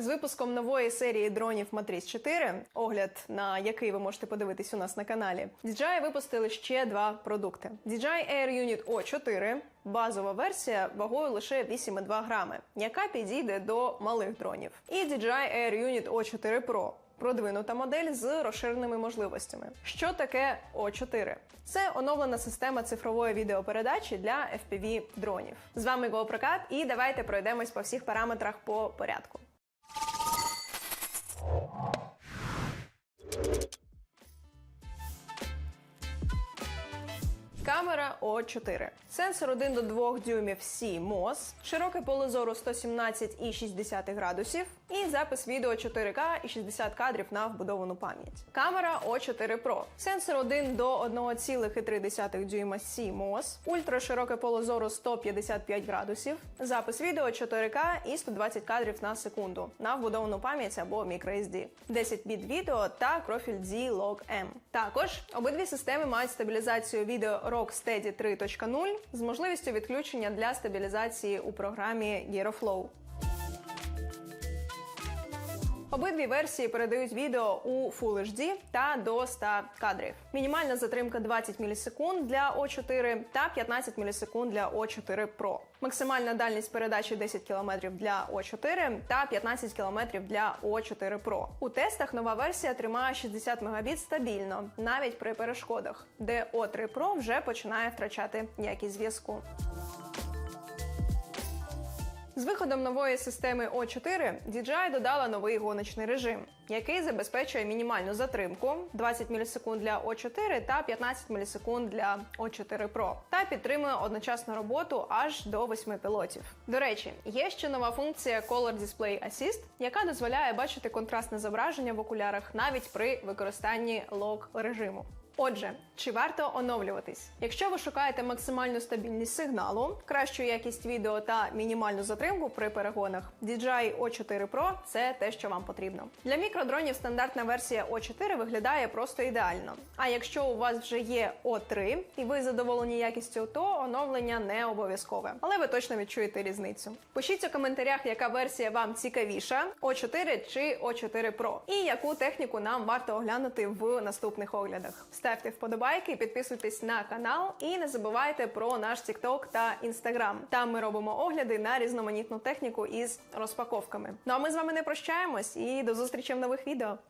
із випуском нової серії дронів Матріс 4, огляд на який ви можете подивитись у нас на каналі. DJI випустили ще два продукти: DJI Air Unit O4, базова версія вагою лише 8,2 грами, яка підійде до малих дронів, і DJI Air Unit O4 Pro. Продвинута модель з розширеними можливостями. Що таке О4? Це оновлена система цифрової відеопередачі для FPV дронів. З вами GoProCat і давайте пройдемось по всіх параметрах по порядку. Камера О4. Сенсор 1 до 2 дюймів CMOS, широке поле зору 117,6 градусів і запис відео 4К і 60 кадрів на вбудовану пам'ять. Камера О4 Pro. Сенсор 1 до 1,3 дюйма CMOS, ультрашироке поле зору 155 градусів, запис відео 4К і 120 кадрів на секунду на вбудовану пам'ять або microSD, 10 біт відео та профіль D-Log-M. Також обидві системи мають стабілізацію відео Rocksteady 3.0 з можливістю відключення для стабілізації у програмі GeroFlow. Обидві версії передають відео у Full HD та до 100 кадрів. Мінімальна затримка 20 мілісекунд для O4 та 15 мілісекунд для O4 Pro. Максимальна дальність передачі 10 км для O4 та 15 км для O4 Pro. У тестах нова версія тримає 60 Мбіт стабільно, навіть при перешкодах, де O3 Pro вже починає втрачати якість зв'язку. З виходом нової системи O4 DJI додала новий гоночний режим, який забезпечує мінімальну затримку 20 мілісекунд для O4 та 15 мілісекунд для O4 Pro, та підтримує одночасну роботу аж до 8 пілотів. До речі, є ще нова функція Color Display Assist, яка дозволяє бачити контрастне зображення в окулярах навіть при використанні лог режиму. Отже, чи варто оновлюватись? Якщо ви шукаєте максимальну стабільність сигналу, кращу якість відео та мінімальну затримку при перегонах, DJI O4 Pro – це те, що вам потрібно. Для мікродронів стандартна версія O4 виглядає просто ідеально. А якщо у вас вже є O3 і ви задоволені якістю, то оновлення не обов'язкове. Але ви точно відчуєте різницю. Пишіть у коментарях, яка версія вам цікавіша: O4 чи O4 Pro, і яку техніку нам варто оглянути в наступних оглядах. Ставте вподобайки, підписуйтесь на канал і не забувайте про наш TikTok та Instagram. Там ми робимо огляди на різноманітну техніку із розпаковками. Ну а ми з вами не прощаємось і до зустрічі в нових відео.